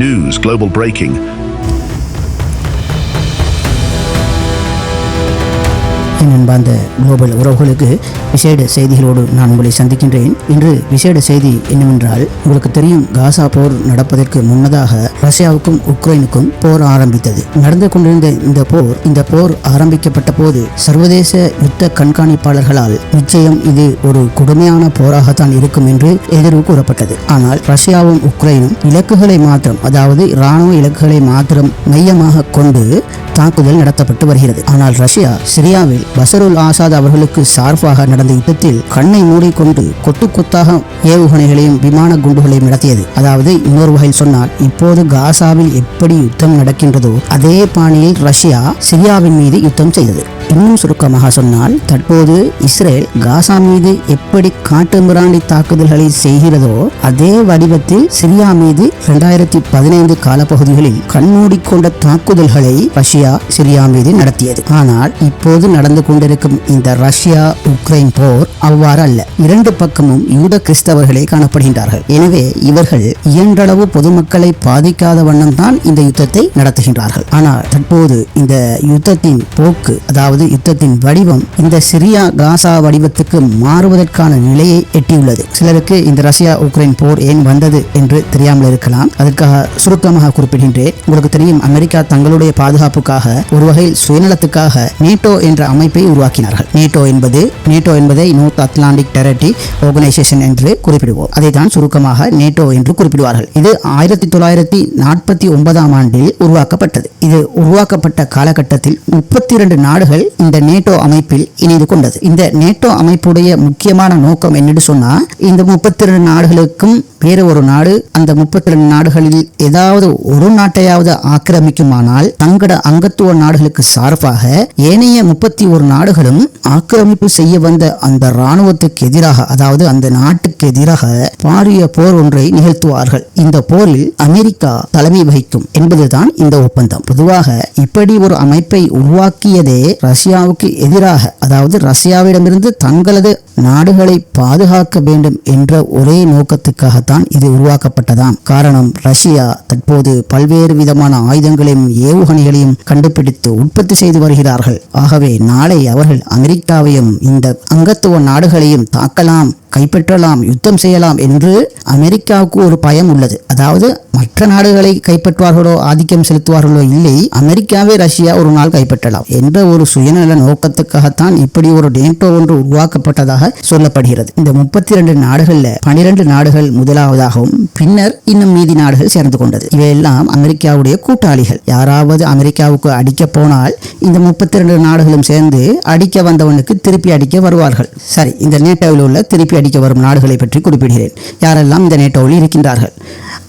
News Global Breaking. என் அன்பார்ந்த global உறவுகளுக்கு விசேட செய்திகளோடு நான் உங்களை சந்திக்கின்றேன். இன்று விசேட செய்தி என்னவென்றால் உங்களுக்கு தெரியும் காசா போர் நடப்பதற்கு முன்னதாக ரஷ்யாவுக்கும் உக்ரைனுக்கும் போர் ஆரம்பித்தது. நடந்து கொண்டிருந்த இந்த போர் இந்த போர் ஆரம்பிக்கப்பட்ட போது சர்வதேச யுத்த கண்காணிப்பாளர்களால் நிச்சயம் இது ஒரு கொடுமையான போராகத்தான் இருக்கும் என்று எதிர்வு கூறப்பட்டது. ஆனால் ரஷ்யாவும் உக்ரைனும் இலக்குகளை மாத்திரம் அதாவது இராணுவ இலக்குகளை மாத்திரம் மையமாக கொண்டு தாக்குதல் நடத்தப்பட்டு வருகிறது. ஆனால் ரஷ்யா சிரியாவில் பசருல் ஆசாத் அவர்களுக்கு சார்பாக நடந்த யுத்தத்தில் கண்ணை மூடிக்கொண்டு கொத்து கொத்தாக ஏவுகணைகளையும் விமான குண்டுகளையும் நடத்தியது. அதாவது இன்னொரு வகையில் சொன்னால் இப்போது காசாவில் எப்படி யுத்தம் நடக்கின்றதோ அதே பாணியில் ரஷ்யா சிரியாவின் மீது யுத்தம் செய்தது. இன்னும் சுருக்கமாக சொன்னால் தற்போது இஸ்ரேல் காசா மீது எப்படி காட்டுமிராண்டி தாக்குதல்களை செய்கிறதோ அதே வடிவத்தில் சிரியா மீது இரண்டாயிரத்தி பதினைந்து காலப்பகுதிகளில் கண்மூடிக்கொண்ட தாக்குதல்களை ரஷ்யா சிரியா மீது நடத்தியது. ஆனால் இப்போது நடந்து கொண்டிருக்கும் இந்த ரஷ்யா உக்ரைன் போர் அவ்வாறு அல்ல இரண்டு பக்கமும் யூத கிறிஸ்தவர்களே காணப்படுகின்றார்கள். எனவே இவர்கள் இயன்றளவு பொதுமக்களை பாதிக்காத வண்ணம் தான் இந்த யுத்தத்தை நடத்துகின்றார்கள். ஆனால் தற்போது இந்த யுத்தத்தின் போக்கு அதாவது யுத்தத்தின் வடிவம் இந்த சிரியா காசா வடிவத்துக்கு மாறுவதற்கான நிலையை எட்டியுள்ளது. சிலருக்கு இந்த ரஷ்யா உக்ரைன் போர் ஏன் வந்தது என்று தெரியாமல் இருக்கலாம். அதற்காக சுருக்கமாக குறிப்பிடுகின்றேன். உங்களுக்கு தெரியும் அமெரிக்கா தங்களுடைய பாதுகாப்புக்காக ஒரு வகையில் சுயநலத்துக்காக நேட்டோ என்ற அமைப்பை உருவாக்கினார்கள். நேட்டோ என்பது நேட்டோ என்பதை நோர்த் அட்லாண்டிக் டெரட்டி ஆர்கனைசேஷன் என்று குறிப்பிடுவோம். அதை தான் சுருக்கமாக நேட்டோ என்று குறிப்பிடுவார்கள். இது ஆயிரத்தி தொள்ளாயிரத்தி நாற்பத்தி ஒன்பதாம் ஆண்டில் உருவாக்கப்பட்டது. இது உருவாக்கப்பட்ட காலகட்டத்தில் முப்பத்தி இரண்டு நாடுகள் இந்த நேட்டோ அமைப்பில் இணைந்து கொண்டது. இந்த நேட்டோ அமைப்புடைய முக்கியமான நோக்கம் என்னன்னு சொன்னா இந்த முப்பத்தி ரெண்டு நாடுகளுக்கும் வேற ஒரு நாடு அந்த முப்பத்தி ரெண்டு நாடுகளில் ஏதாவது ஒரு நாட்டையாவது ஆக்கிரமிக்குமானால் தங்கட அங்கத்துவ நாடுகளுக்கு சார்பாக ஏனைய முப்பத்தி ஒரு நாடுகளும் ஆக்கிரமிப்பு செய்ய வந்த அந்த இராணுவத்துக்கு எதிராக அதாவது அந்த நாட்டுக்கு எதிராக பாரிய போர் ஒன்றை நிகழ்த்துவார்கள். இந்த போரில் அமெரிக்கா தலைமை வகிக்கும் என்பதுதான் இந்த ஒப்பந்தம். பொதுவாக இப்படி ஒரு அமைப்பை உருவாக்கியதே ரஷ்யாவுக்கு எதிராக அதாவது ரஷ்யாவிடமிருந்து தங்களது நாடுகளை பாதுகாக்க வேண்டும் என்ற ஒரே நோக்கத்துக்காகத்தான் இது உருவாக்கப்பட்டதாம். காரணம் ரஷ்யா தற்போது பல்வேறு விதமான ஆயுதங்களையும் ஏவுகணைகளையும் கண்டுபிடித்து உற்பத்தி செய்து வருகிறார்கள். ஆகவே நாளை அவர்கள் அமெரிக்காவையும் இந்த அங்கத்துவ நாடுகளையும் தாக்கலாம் கைப்பற்றலாம் யுத்தம் செய்யலாம் என்று அமெரிக்காவுக்கு ஒரு பயம் உள்ளது. அதாவது மற்ற நாடுகளை கைப்பற்றுவார்களோ ஆதிக்கம் செலுத்துவார்களோ இல்லை அமெரிக்காவே ரஷ்யா ஒரு நாள் கைப்பற்றலாம் என்ற ஒரு சுயநல நோக்கத்துக்காகத்தான் இப்படி ஒரு நேட்டோ ஒன்று உருவாக்கப்பட்டதாக சொல்லப்படுகிறது. இந்த முப்பத்தி ரெண்டு நாடுகள்ல பனிரெண்டு நாடுகள் முதலாவதாகவும் பின்னர் இன்னும் மீதி நாடுகள் சேர்ந்து கொண்டது. இவையெல்லாம் அமெரிக்காவுடைய கூட்டாளிகள். யாராவது அமெரிக்காவுக்கு அடிக்க போனால் இந்த முப்பத்தி ரெண்டு நாடுகளும் சேர்ந்து அடிக்க வந்தவனுக்கு திருப்பி அடிக்க வருவார்கள். சரி இந்த நேட்டோவில் உள்ள திருப்பி அடிக்க வரும் நாடுகளை பற்றி குறிப்பிடுகிறேன். யாரெல்லாம் இந்த நேட்டோவில் இருக்கின்றார்கள்?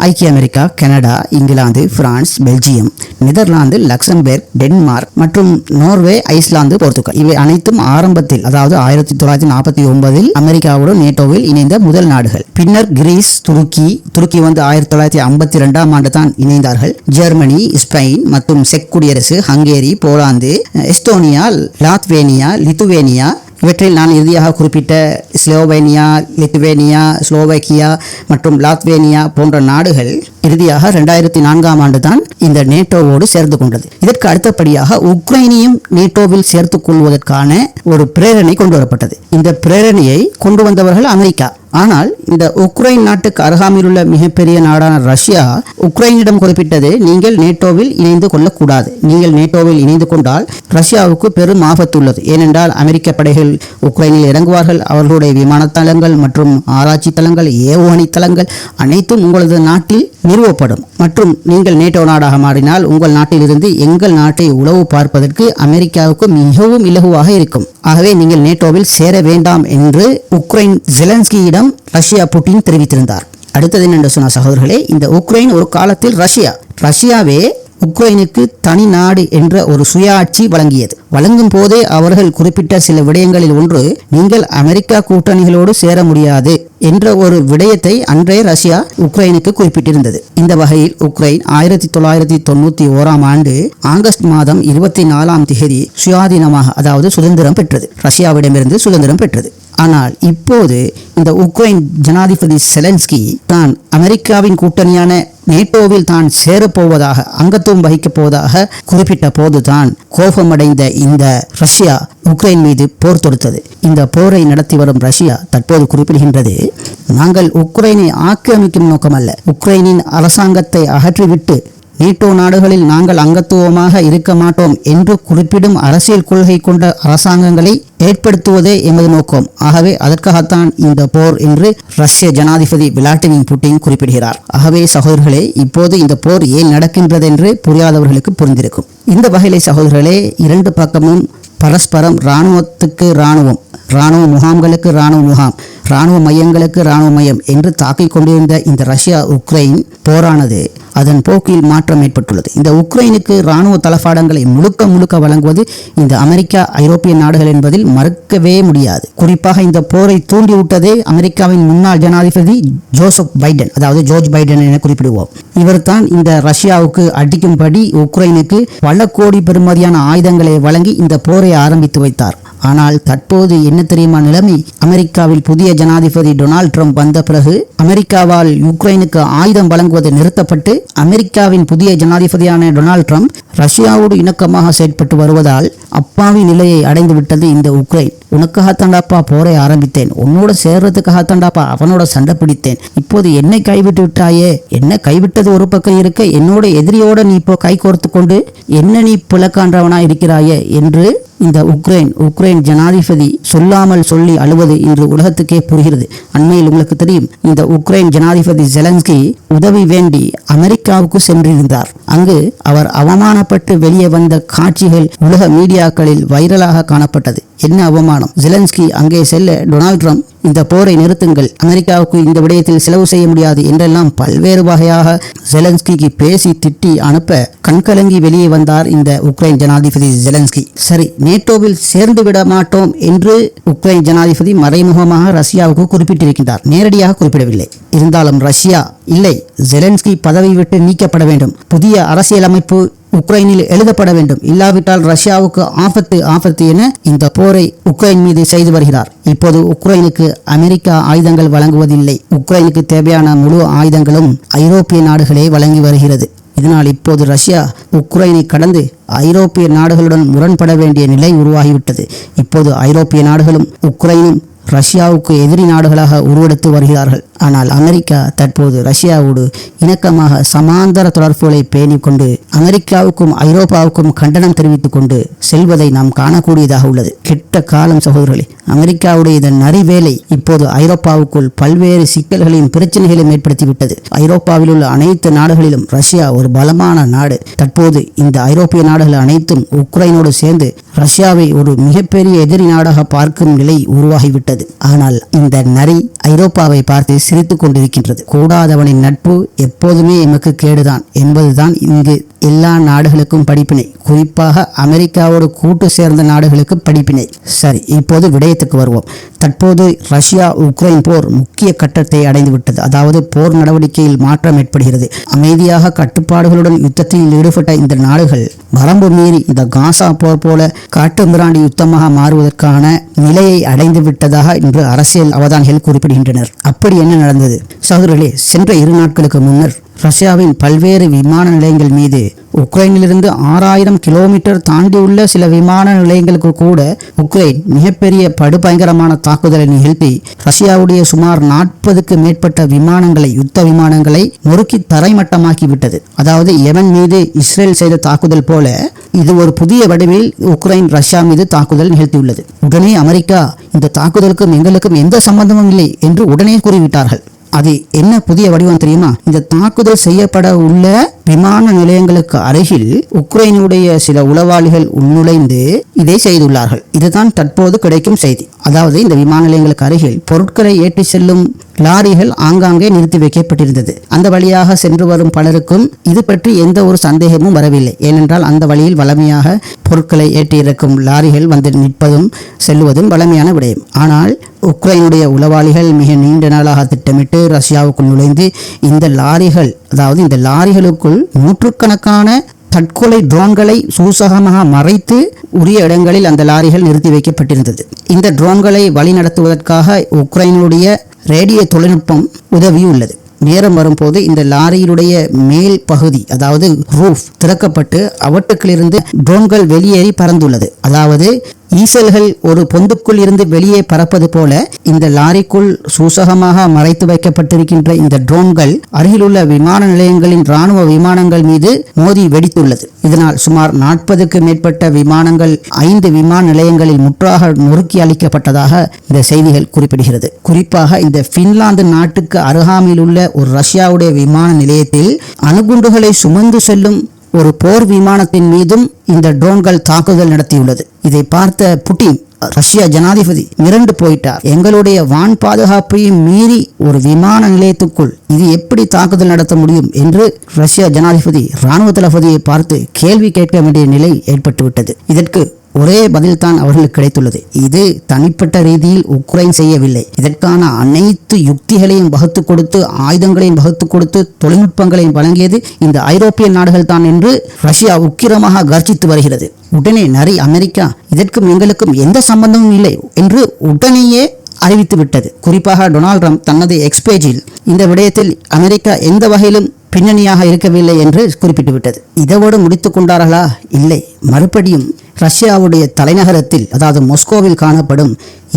ஐக்கிய America Canada England France Belgium Netherlands Luxembourg Denmark மற்றும் நோர்வே ஐஸ்லாந்து போர்த்துகல் இவை அனைத்தும் ஆரம்பத்தில் அதாவது ஆயிரத்தி தொள்ளாயிரத்தி நாற்பத்தி ஒன்பதில் அமெரிக்காவுடன் நேட்டோவில் இணைந்த முதல் நாடுகள். பின்னர் கிரீஸ் துருக்கி துருக்கி வந்து ஆயிரத்தி தொள்ளாயிரத்தி ஐம்பத்தி ரெண்டாம் ஆண்டு தான் இணைந்தார்கள். ஜெர்மனி ஸ்பெயின் மற்றும் செக் குடியரசு Hungary Poland Estonia Latvia Lithuania இவற்றில் நான் இறுதியாக குறிப்பிட்ட ஸ்லோவேனியா லித்துவேனியா ஸ்லோவேக்கியா மற்றும் லாத்வேனியா போன்ற நாடுகள் இறுதியாக ரெண்டாயிரத்தி நான்காம் ஆண்டு தான் இந்த நேட்டோவோடு சேர்ந்து கொண்டது. இதற்கு அடுத்தபடியாக உக்ரைனையும் நேட்டோவில் சேர்த்துக் கொள்வதற்கான ஒரு பிரேரணை கொண்டு வரப்பட்டது. இந்த பிரேரணையை கொண்டு வந்தவர்கள் அமெரிக்கா. ஆனால் இந்த உக்ரைன் நாட்டுக்கு அருகாமையில் உள்ள மிகப்பெரிய நாடான ரஷ்யா உக்ரைனிடம் குறிப்பிட்டது நீங்கள் நேட்டோவில் இணைந்து கொள்ளக்கூடாது. நீங்கள் நேட்டோவில் இணைந்து கொண்டால் ரஷ்யாவுக்கு பெரும் ஆபத்து உள்ளது. ஏனென்றால் அமெரிக்க படைகள் உக்ரைனில் இறங்குவார்கள். அவர்களுடைய விமான தளங்கள் மற்றும் ஆராய்ச்சி தளங்கள் ஏவுகணை தளங்கள் அனைத்தும் உங்களது நாட்டில் நிறுவப்படும். மற்றும் நீங்கள் நேட்டோ நாடாக மாறினால் உங்கள் நாட்டிலிருந்து எங்கள் நாட்டை உளவு பார்ப்பதற்கு அமெரிக்காவுக்கு மிகவும் இலகுவாக இருக்கும். ஆகவே நீங்கள் நேட்டோவில் சேர வேண்டாம் என்று உக்ரைன் ஜெலன்ஸ்கியிடம் ரஷ்யா புட்டின் தெரிவித்திருந்தார். அடுத்தது என்னென்று சொன்ன சகோதரர்களே இந்த உக்ரைன் ஒரு காலத்தில் ரஷ்யா. ரஷ்யாவே உக்ரைனுக்கு தனி நாடு என்ற ஒரு சுயாட்சி வழங்கியது. வழங்கும் போதே அவர்கள் குறிப்பிட்ட சில விடயங்களில் ஒன்று நீங்கள் அமெரிக்கா கூட்டணிகளோடு சேர முடியாது என்ற ஒரு விடயத்தை அன்றைய ரஷ்யா உக்ரைனுக்கு குறிப்பிட்டிருந்தது. இந்த வகையில் உக்ரைன் ஆயிரத்தி தொள்ளாயிரத்தி தொண்ணூத்தி ஓராம் ஆண்டு ஆகஸ்ட் மாதம் இருபத்தி நாலாம் திகதி சுயாதீனமாக அதாவது சுதந்திரம் பெற்றது. ரஷ்யாவிடமிருந்து சுதந்திரம் பெற்றது. ஆனால் இப்போது இந்த உக்ரைன் ஜனாதிபதி செலன்ஸ்கி தான் அமெரிக்காவின் கூட்டணியான நேட்டோவில் தான் சேரப்போவதாக அங்கத்துவம் வகிக்கப் போவதாக குறிப்பிட்ட போதுதான் கோபமடைந்த இந்த ரஷ்யா உக்ரைன் மீது போர் தொடுத்தது. இந்த போரை நடத்தி வரும் ரஷ்யா தற்போது குறிப்பிடுகின்றது நாங்கள் உக்ரைனை ஆக்கிரமிக்கும் நோக்கமல்ல. உக்ரைனின் அரசாங்கத்தை அகற்றிவிட்டு ஈட்டோ நாடுகளில் நாங்கள் அங்கத்துவமாக இருக்க மாட்டோம் என்று குறிப்பிடும் அரசியல் கொள்கை கொண்ட அரசாங்கங்களை ஏற்படுத்துவதே எமது நோக்கம். ஆகவே அதற்காகத்தான் இந்த போர் என்று ரஷ்ய ஜனாதிபதி விளாடிமிர் புட்டின் குறிப்பிடுகிறார். ஆகவே சகோதரர்களே இப்போது இந்த போர் ஏன் நடக்கின்றது என்று புரியாதவர்களுக்கு புரிந்திருக்கும். இந்த வகையிலே சகோதரர்களே இரண்டு பக்கமும் பரஸ்பரம் இராணுவத்துக்கு இராணுவம் இராணுவ முகாம்களுக்கு இராணுவ முகாம் இராணுவ மையங்களுக்கு இராணுவ மையம் என்று தாக்கிக் கொண்டிருந்த இந்த ரஷ்யா உக்ரைன் போரானது அதன் போக்கில் மாற்றம் ஏற்பட்டுள்ளது. இந்த உக்ரைனுக்கு இராணுவ தளபாடங்களை முழுக்க முழுக்க வழங்குவது இந்த அமெரிக்கா ஐரோப்பிய நாடுகள் என்பதில் மறுக்கவே முடியாது. குறிப்பாக இந்த போரை தூண்டிவிட்டதே அமெரிக்காவின் முன்னாள் ஜனாதிபதி ஜோசப் பைடன் அதாவது ஜோர்ஜ் பைடன் என குறிப்பிடுவோம். இவர்தான் இந்த ரஷ்யாவுக்கு அடிக்கும்படி உக்ரைனுக்கு பல கோடி பெறுமதியான ஆயுதங்களை வழங்கி இந்த போரை ஆரம்பித்து வைத்தார். ஆனால் தற்போது என்ன தெரியுமா நிலைமை? அமெரிக்காவில் புதிய ஜனாதிபதி டொனால்ட் ட்ரம்ப் வந்த பிறகு அமெரிக்காவால் யுக்ரைனுக்கு ஆயுதம் வழங்குவது நிறுத்தப்பட்டு அமெரிக்காவின் புதிய ஜனாதிபதியான டொனால்ட் ட்ரம்ப் ரஷ்யாவோடு இணக்கமாக செயற்பட்டு வருவதால் அப்பாவி நிலையை அடைந்து விட்டது இந்த உக்ரைன். உனக்காகத்தாண்டாப்பா போரை ஆரம்பித்தேன். உன்னோட சேர்றதுக்காகத்தாண்டாப்பா அவனோட சண்டை பிடித்தேன். இப்போது என்னை கைவிட்டு விட்டாயே? என்ன கைவிட்டது ஒரு பக்கம் இருக்க? என்னோட எதிரியோட நீ இப்போ கை கோர்த்து கொண்டு என்ன நீ பிளக்கான்றவனா இருக்கிறாயே? என்று இந்த உக்ரைன் உக்ரைன் ஜனாதிபதி சொல்லாமல் சொல்லி அழுவது இன்று உலகத்துக்கே புரிகிறது. அண்மையில் உங்களுக்கு தெரியும் இந்த உக்ரைன் ஜனாதிபதி ஜெலன்ஸ்கி உதவி வேண்டி அமெரிக்காவுக்கு சென்றிருந்தார். அங்கு அவர் அவமானப்பட்டு வெளியே வந்த காட்சிகள் உலக மீடியாக்களில் வைரலாக காணப்பட்டது. என்ன அவமானம்? ஜெலன்ஸ்கி அங்கே செல்ல டொனால்ட் ட்ரம்ப் இந்த போரை நிறுத்துங்கள். அமெரிக்காவுக்கு இந்த விடயத்தில் செலவு செய்ய முடியாது என்றெல்லாம் பல்வேறு வகையாக ஜெலன்ஸ்கிக்கு பேசி திட்டி அனுப்ப கண்கலங்கி வெளியே வந்தார் இந்த உக்ரைன் ஜனாதிபதி ஜெலன்ஸ்கி. சரி நேட்டோவில் சேர்ந்து விட மாட்டோம் என்று உக்ரைன் ஜனாதிபதி மறைமுகமாக ரஷ்யாவுக்கு குறிப்பிட்டிருக்கின்றார். நேரடியாக குறிப்பிடவில்லை. இருந்தாலும் ரஷ்யா இல்லை. ஜெலன்ஸ்கி பதவி விட்டு நீக்கப்பட வேண்டும். புதிய அரசியலமைப்பு உக்ரைனில் எழுதப்பட வேண்டும். இல்லாவிட்டால் ரஷ்யாவுக்கு ஆபத்து ஆபத்து என இந்த போரை உக்ரைன் மீது செய்து வருகிறார். இப்போது உக்ரைனுக்கு அமெரிக்கா ஆயுதங்கள் வழங்குவதில்லை. உக்ரைனுக்கு தேவையான முழு ஆயுதங்களும் ஐரோப்பிய நாடுகளே வழங்கி வருகிறது. இதனால் இப்போது ரஷ்யா உக்ரைனை கடந்து ஐரோப்பிய நாடுகளுடன் முரண்பட வேண்டிய நிலை உருவாகிவிட்டது. இப்போது ஐரோப்பிய நாடுகளும் உக்ரைனும் ரஷ்யாவுக்கு எதிரி நாடுகளாக உருவெடுத்து வருகிறார்கள். ஆனால் அமெரிக்கா தற்போது ரஷ்யாவோடு இணக்கமாக சமாந்தர தொடர்புகளை பேணிக் கொண்டு அமெரிக்காவுக்கும் ஐரோப்பாவுக்கும் கண்டனம் தெரிவித்துக் கொண்டு செல்வதை நாம் காணக்கூடியதாக உள்ளது. கெட்ட காலம் சகோதரர்களே அமெரிக்காவுடைய இதன் நரிவேலை இப்போது ஐரோப்பாவுக்குள் பல்வேறு சிக்கல்களையும் பிரச்சனைகளையும் ஏற்படுத்திவிட்டது. ஐரோப்பாவில் உள்ள அனைத்து நாடுகளிலும் ரஷ்யா ஒரு பலமான நாடு. தற்போது இந்த ஐரோப்பிய நாடுகள் அனைத்தும் உக்ரைனோடு சேர்ந்து ரஷ்யாவை ஒரு மிகப்பெரிய எதிரி நாடாக பார்க்கும் நிலை உருவாகிவிட்டது. ஆனால் இந்த நரி ஐரோப்பாவை பார்த்து சிரித்துக் கொண்டிருக்கின்றது. கூடாதவனின் நட்பு எப்போதுமே எமக்கு கேடுதான் என்பதுதான் இங்கு எல்லா நாடுகளுக்கும் படிப்பினை. குறிப்பாக அமெரிக்காவோடு கூட்டு சேர்ந்த நாடுகளுக்கு படிப்பினை. சரி இப்போது விஷயத்துக்கு வருவோம். தற்போது ரஷ்யா உக்ரைன் போர் முக்கிய கட்டத்தை அடைந்துவிட்டது. அதாவது போர் நடவடிக்கையில் மாற்றம் ஏற்படுகிறது. அமைதியாக கட்டுப்பாடுகளுடன் யுத்தத்தில் ஈடுபட்ட இந்த நாடுகள் வரம்பு மீறி இந்த காசா போர் போல காட்டு மிராண்டி யுத்தமாக மாறுவதற்கான நிலையை அடைந்து விட்டதாக இன்று அரசியல் அவதானிகள் குறிப்பிடுகின்றனர். அப்படி என்ன நடந்தது? சகோதரர்களே சென்ற இரு நாட்களுக்கு முன்னர் ரஷ்யாவின் பல்வேறு விமான நிலையங்கள் மீது உக்ரைனிலிருந்து ஆறாயிரம் கிலோமீட்டர் தாண்டியுள்ள சில விமான நிலையங்களுக்கு கூட உக்ரைன் மிகப்பெரிய படுபயங்கரமான தாக்குதலை நிகழ்த்தி ரஷ்யாவுடைய சுமார் நாற்பதுக்கு மேற்பட்ட விமானங்களை யுத்த விமானங்களை நொறுக்கி தரைமட்டமாக்கிவிட்டது. அதாவது எவன் மீது இஸ்ரேல் செய்த தாக்குதல் போல இது ஒரு புதிய வடிவில் உக்ரைன் ரஷ்யா மீது தாக்குதல் நிகழ்த்தியுள்ளது. உடனே அமெரிக்கா இந்த தாக்குதலுக்கும் எங்களுக்கும் எந்த சம்பந்தமும் இல்லை என்று உடனே கூறிவிட்டார்கள். அது என்ன புதிய வடிவம் தெரியுமா? இந்த தாக்குதல் செய்யப்பட உள்ள விமான நிலையங்களுக்கு அருகில் உக்ரைனுடைய சில உளவாளிகள் உள்நுழைந்து இதை செய்துள்ளார்கள். இதுதான் தற்போது கிடைக்கும் செய்தி. அதாவது இந்த விமான நிலையங்களுக்கு அருகில் பொருட்களை ஏற்றி செல்லும் லாரிகள் ஆங்காங்கே நிறுத்தி வைக்கப்பட்டிருந்தது. அந்த வழியாக சென்று வரும் பலருக்கும் இது பற்றி எந்த ஒரு சந்தேகமும் வரவில்லை. ஏனென்றால் அந்த வழியில் வளமையாக பொருட்களை ஏற்றி இறக்கும் லாரிகள் வந்து நிற்பதும் செல்லுவதும் வளமையான விடயம். ஆனால் உக்ரைனுடைய உளவாளிகள் மிக நீண்ட நாளாக திட்டமிட்டு ரஷ்யாவுக்குள் நுழைந்து இந்த லாரிகள் அதாவது இந்த லாரிகளுக்குள் நூற்றுக்கணக்கான தற்கொலை ட்ரோன்களை சூசகமாக மறைத்து உரிய இடங்களில் அந்த லாரிகள் நிறுத்தி வைக்கப்பட்டிருந்தது. இந்த ட்ரோன்களை வழிநடத்துவதற்காக உக்ரைனுடைய ரேடியோ தொழில்நுட்பம் உதவியுள்ளது. நேரம் வரும்போது இந்த லாரியினுடைய மேல் பகுதி அதாவது ரூஃப் திறக்கப்பட்டு அவற்றுக்கிலிருந்து ட்ரோன்கள் வெளியேறி பறந்துள்ளது. அதாவது ஈசல்கள் ஒரு பொந்துக்குள் இருந்து வெளியே பறப்பது போல இந்த லாரிக்குள் சூசகமாக மறைத்து வைக்கப்பட்டிருக்கின்ற இந்த ட்ரோன்கள் அருகிலுள்ள விமான நிலையங்களின் ராணுவ விமானங்கள் மீது மோதி வெடித்துள்ளது. இதனால் சுமார் நாற்பதுக்கு மேற்பட்ட விமானங்கள் ஐந்து விமான நிலையங்களில் முற்றாக நொறுக்கி அளிக்கப்பட்டதாக இந்த செய்திகள் குறிப்பிடுகிறது. குறிப்பாக இந்த பின்லாந்து நாட்டுக்கு அருகாமையில் உள்ள ஒரு ரஷ்யாவுடைய விமான நிலையத்தில் அணுகுண்டுகளை சுமந்து செல்லும் ஒரு போர் விமானத்தின் மீதும் இந்த ட்ரோன்கள் தாக்குதல் நடத்தியுள்ளது. இதை பார்த்த புட்டின் ரஷ்ய ஜனாதிபதி மிரண்டு போயிட்டார். எங்களுடைய வான் பாதுகாப்பையும் மீறி ஒரு விமான நிலையத்துக்குள் இது எப்படி தாக்குதல் நடத்த முடியும் என்று ரஷ்ய ஜனாதிபதி ராணுவ தளபதியை பார்த்து கேள்வி கேட்க வேண்டிய நிலை ஏற்பட்டுவிட்டது. இதற்கு ஒரே பதில்தான் அவர்களுக்கு கிடைத்துள்ளது. இது தனிப்பட்ட ரீதியில் உக்ரைன் செய்யவில்லை. இதற்கான அனைத்து யுக்திகளையும் வகுத்து கொடுத்து ஆயுதங்களையும் வகுத்து கொடுத்து தொழில்நுட்பங்களையும் வழங்கியது இந்த ஐரோப்பிய நாடுகள் தான் என்று ரஷ்யா உக்கிரமாக கர்ஜித்து வருகிறது. உடனே நரி அமெரிக்கா இதற்கும் எங்களுக்கும் எந்த சம்பந்தமும் இல்லை என்று உடனேயே அறிவித்து விட்டது. குறிப்பாக டொனால்ட் ட்ரம்ப் தனது எக்ஸ்பேஜில் இந்த விடயத்தில் அமெரிக்கா எந்த வகையிலும் பின்னணியாக இருக்கவில்லை என்று குறிப்பிட்டு விட்டது. இதோடு முடித்துக் கொண்டார்களா? இல்லை. மறுபடியும் ரஷ்யாவுடைய தலைநகரத்தில் அதாவது மொஸ்கோவில் காணப்படும்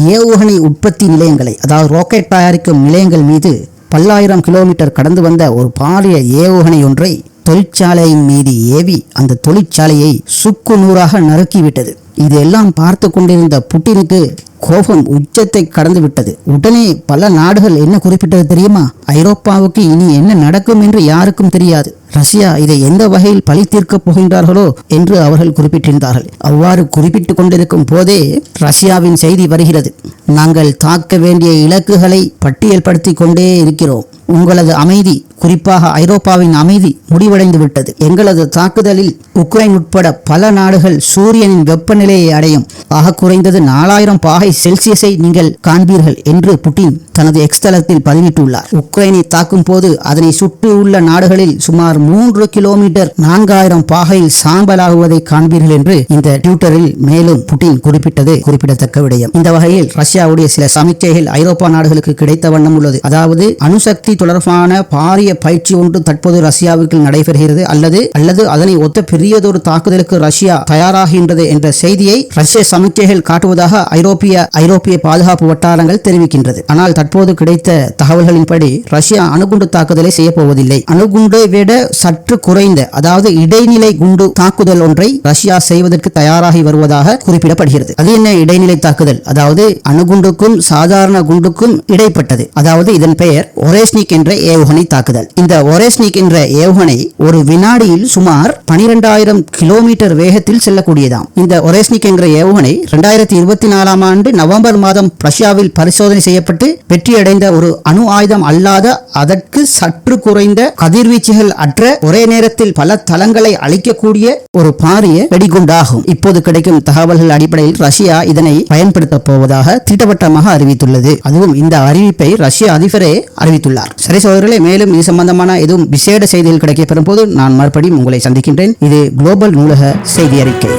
ஏவுகணை உற்பத்தி நிலையங்களை அதாவது ராக்கெட் தயாரிக்கும் நிலையங்கள் மீது பல்லாயிரம் கிலோமீட்டர் கடந்து வந்த ஒரு பாரிய ஏவுகணை ஒன்றை தொழிற்சாலையின் மீது ஏவி அந்த தொழிற்சாலையை சுக்கு நூறாக நறுக்கிவிட்டது. இதெல்லாம் பார்த்து கொண்டிருந்த புட்டினுக்கு கோபம் உச்சத்தை கடந்து விட்டது. உடனே பல நாடுகள் என்ன குறிப்பிட்டது தெரியுமா? ஐரோப்பாவுக்கு இனி என்ன நடக்கும் என்று யாருக்கும் தெரியாது. ரஷ்யா இதை எந்த வகையில் பழி தீர்க்கப் போகின்றார்களோ என்று அவர்கள் குறிப்பிட்டிருந்தார்கள். அவ்வாறு குறிப்பிட்டு கொண்டிருக்கும் போதே ரஷ்யாவின் செய்தி வருகிறது. நாங்கள் தாக்க வேண்டிய இலக்குகளை பட்டியல்படுத்திக் கொண்டே இருக்கிறோம். உங்களது அமைதி குறிப்பாக ஐரோப்பாவின் அமைதி முடிவடைந்து விட்டது எங்களது தாக்குதலில் உக்ரைன் உட்பட பல நாடுகள் சூரியனின் வெப்பநிலையை அடையும். ஆக குறைந்தது நாலாயிரம் பாகை செல்சியஸை நீங்கள் காண்பீர்கள் என்று புட்டின் தனது எக்ஸ் தளத்தில் பதிவிட்டுள்ளார். உக்ரைனை தாக்கும் போது அதனை சுற்றி நாடுகளில் சுமார் மூன்று கிலோமீட்டர் நான்காயிரம் பாகையில் சாம்பலாகுவதை காண்பீர்கள் என்று இந்த ட்விட்டரில் மேலும் புட்டின் குறிப்பிட்டது குறிப்பிடத்தக்க விடயம். இந்த வகையில் ரஷ்யாவுடைய சில சமிக்கைகள் ஐரோப்பா நாடுகளுக்கு கிடைத்த வண்ணம் உள்ளது. அதாவது அணுசக்தி தொடர்பான பாரிய பயிற்சி ஒன்று தற்போது ரஷ்யாவுக்கு நடைபெறுகிறது. அல்லது அல்லது அதனை ஒத்த பெரியதொரு தாக்குதலுக்கு ரஷ்யா தயாராகின்றது என்ற செய்தியை ரஷ்ய சமிக்கைகள் காட்டுவதாக ஐரோப்பிய ஐரோப்பிய பாதுகாப்பு வட்டாரங்கள் தெரிவிக்கின்றது. ஆனால் தற்போது கிடைத்த தகவல்களின்படி ரஷ்யா அணுகுண்டு தாக்குதலை செய்யப்போவதில்லை. அணுகுண்டை விட சற்று குறைந்த அதாவது இடைநிலை குண்டு தாக்குதல் ஒன்றை ரஷ்யா செய்வதற்கு தயாராகி வருவதாக குறிப்பிடப்படுகிறது. அது என்ன இடைநிலை தாக்குதல்? அதாவது அணுகுண்டுக்கும் சாதாரண குண்டுக்கும் இடைப்பட்டது. அதாவது இதன் பெயர் ஒரேஸ்னிக் என்ற ஏவுகணை தாக்குதல். தாக்குதல் இந்த ஒரேஸ்னிக் என்ற ஏவுகணை ஒரு வினாடியில் சுமார் பனிரெண்டாயிரம் கிலோமீட்டர் வேகத்தில் செல்லக்கூடியதாம். இந்த ஒரேஸ்னிக் என்ற ஏவுகணை இரண்டாயிரத்தி இருபத்தி நாலாம் ஆண்டு நவம்பர் மாதம் ரஷ்யாவில் பரிசோதனை செய்யப்பட்டு வெற்றியடைந்த ஒரு அணு ஆயுதம் அல்லாத அதற்கு சற்று குறைந்த கதிர்வீச்சுகள் அற்ற ஒரே நேரத்தில் பல தளங்களை அழிக்கக்கூடிய ஒரு பாரிய வெடிகுண்டாகும். இப்போது கிடைக்கும் தகவல்கள் அடிப்படையில் ரஷ்யா இதனை பயன்படுத்த போவதாக திட்டவட்டமாக அறிவித்துள்ளது. அதுவும் இந்த அறிவிப்பை ரஷ்ய அதிபரே அறிவித்துள்ளார். சரி சோதரர்களே மேலும் இது சம்பந்தமான எதுவும் விசேட செய்திகள் கிடைக்கப்பெறும் போது நான் மறுபடியும் உங்களை சந்திக்கின்றேன். இது குளோபல் நூலக செய்தி அறிக்கை.